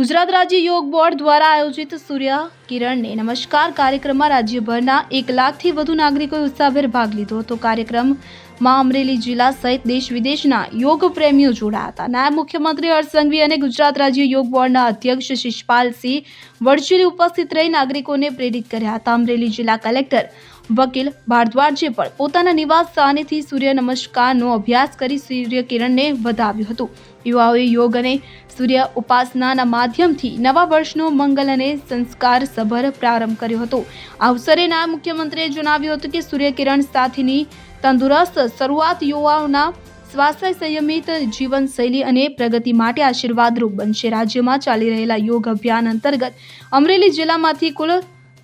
ગુજરાત રાજ્ય યોગ બોર્ડ દ્વારા આયોજિત સૂર્ય કિરણને નમસ્કાર કાર્યક્રમમાં રાજ્યભરના એક લાખથી વધુ નાગરિકોએ ઉત્સાહભેર ભાગ લીધો હતો. કાર્યક્રમમાં અમરેલી જિલ્લા સહિત દેશ વિદેશના યોગ પ્રેમીઓ જોડાયા હતા. નાયબ મુખ્યમંત્રી હર્ષ સંઘવી અને ગુજરાત રાજ્ય યોગ બોર્ડના અધ્યક્ષ શિષપાલસિંહ વર્ચ્યુઅલી ઉપસ્થિત રહી નાગરિકોને પ્રેરિત કર્યા હતા. અમરેલી જિલ્લા કલેક્ટર વકીલ ભારદ્વાજે પણ પોતાના નિવાસ સ્થાનેથી સૂર્ય નમસ્કારનો અભ્યાસ કરી સૂર્ય કિરણને વધાવ્યું હતું. યુવાઓએ યોગ અને સૂર્ય ઉપાસનાના માધ્યમથી નવા વર્ષનો મંગલ અને સંસ્કાર સભર પ્રારંભ કર્યો હતો. આ અવસરે નાયબ મુખ્યમંત્રીએ જણાવ્યું હતું કે સૂર્ય કિરણ સાથેની તંદુરસ્ત શરૂઆત યુવાઓના સ્વાસ્થ્ય સંયમિત જીવનશૈલી અને પ્રગતિ માટે આશીર્વાદરૂપ બનશે. રાજ્યમાં ચાલી રહેલા યોગ અભિયાન અંતર્ગત અમરેલી જિલ્લામાંથી કુલ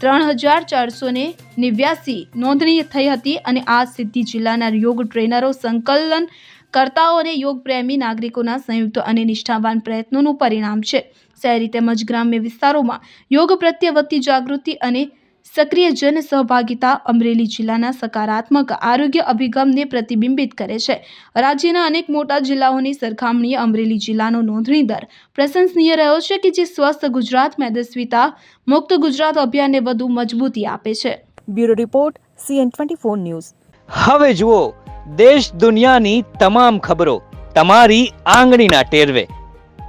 ત્રણ હજાર ચારસો ને નેવ્યાસી નોંધણી થઈ હતી અને આ સિદ્ધિ જિલ્લાના યોગ ટ્રેનરો, સંકલન કરતાઓ અને યોગ પ્રેમી નાગરિકોના સંયુક્ત અને નિષ્ઠાવાન પ્રયત્નોનું પરિણામ છે. શહેરી તેમજ ગ્રામ્ય વિસ્તારોમાં યોગ પ્રત્યે વધતી જાગૃતિ અને સક્રિય જન સહભાગિતા અમરેલી જિલ્લાના સકારાત્મક આરોગ્ય અભિગમને પ્રતિબિંબિત કરે છે. રાજ્યના અનેક મોટા જિલ્લાઓની સરખામણીએ અમરેલી જિલ્લાનો નોંધણી દર પ્રશંસનીય રહ્યો છે કે જે સ્વસ્થ ગુજરાત મેદસ્વીતા મુક્ત ગુજરાત અભિયાનને વધુ મજબૂતી આપે છે. Bureau report CN twenty four news. હવે જુઓ દેશ દુનિયાની તમામ ખબરો તમારી આંગળીના ટેરવે.